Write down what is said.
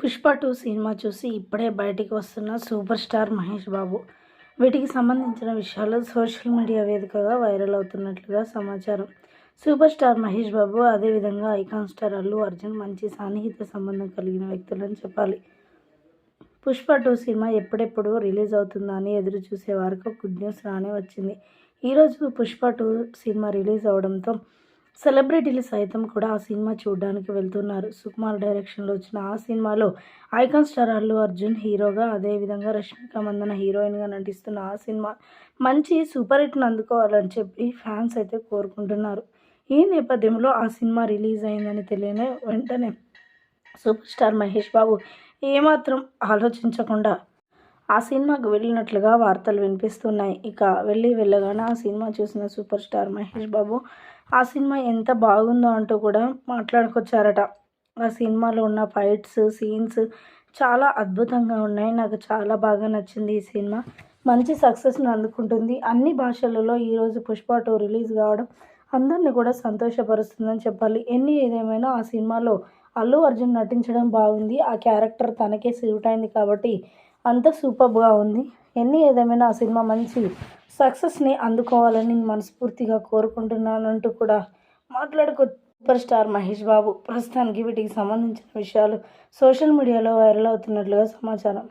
Pushpa two cinema చూసి ఇప్పుడే బయటికి వస్తున్న సూపర్ స్టార్ మహేష్ బాబు. వీటికి సంబంధించిన విషయాలు సోషల్ మీడియా వేదికగా వైరల్ అవుతున్నట్లుగా సమాచారం. సూపర్ స్టార్ మహేష్ బాబు అదేవిధంగా ఐకాన్ స్టార్ అల్లు అర్జున్ మంచి సాన్నిహిత సంబంధం కలిగిన వ్యక్తులని చెప్పాలి. పుష్ప టూ సినిమా ఎప్పుడెప్పుడు రిలీజ్ అవుతుందా అని ఎదురు చూసే వారికి గుడ్ న్యూస్ రానే వచ్చింది. ఈరోజు పుష్ప టూ సినిమా రిలీజ్ అవడంతో సెలబ్రిటీలు సైతం కూడా ఆ సినిమా చూడడానికి వెళ్తున్నారు. సుకుమార్ డైరెక్షన్లో వచ్చిన ఆ సినిమాలో ఐకాన్ స్టార్ అల్లు అర్జున్ హీరోగా అదేవిధంగా రష్మిక మందన హీరోయిన్గా నటిస్తున్న ఆ సినిమా మంచి సూపర్ హిట్ను అందుకోవాలని చెప్పి ఫ్యాన్స్ అయితే కోరుకుంటున్నారు. ఈ నేపథ్యంలో ఆ సినిమా రిలీజ్ అయిందని తెలియని వెంటనే సూపర్ స్టార్ మహేష్ బాబు ఏమాత్రం ఆలోచించకుండా ఆ సినిమాకు వెళ్ళినట్లుగా వార్తలు వినిపిస్తున్నాయి. ఇక వెళ్ళి వెళ్ళగానే ఆ సినిమా చూసిన సూపర్ స్టార్ మహేష్ బాబు ఆ సినిమా ఎంత బాగుందో అంటూ కూడా మాట్లాడుకొచ్చారట. ఆ సినిమాలో ఉన్న ఫైట్స్ సీన్స్ చాలా అద్భుతంగా ఉన్నాయి. నాకు చాలా బాగా నచ్చింది ఈ సినిమా. మంచి సక్సెస్ను అందుకుంటుంది. అన్ని భాషలలో ఈరోజు పుష్ప టూ రిలీజ్ కావడం అందరిని కూడా సంతోషపరుస్తుందని చెప్పాలి. ఎన్ని ఏదేమైనా ఆ సినిమాలో అల్లు అర్జున్ నటించడం బాగుంది. ఆ క్యారెక్టర్ తనకే సూట్ అయింది కాబట్టి అంత సూపర్గా ఉంది. ఎన్ని ఏదేమైనా ఆ సినిమా మంచి సక్సెస్ని అందుకోవాలని మనస్ఫూర్తిగా కోరుకుంటున్నానంటూ కూడా మాట్లాడుకో సూపర్ స్టార్ మహేష్ బాబు ప్రస్తుతానికి వీటికి సంబంధించిన విషయాలు సోషల్ మీడియాలో వైరల్ అవుతున్నట్లుగా సమాచారం.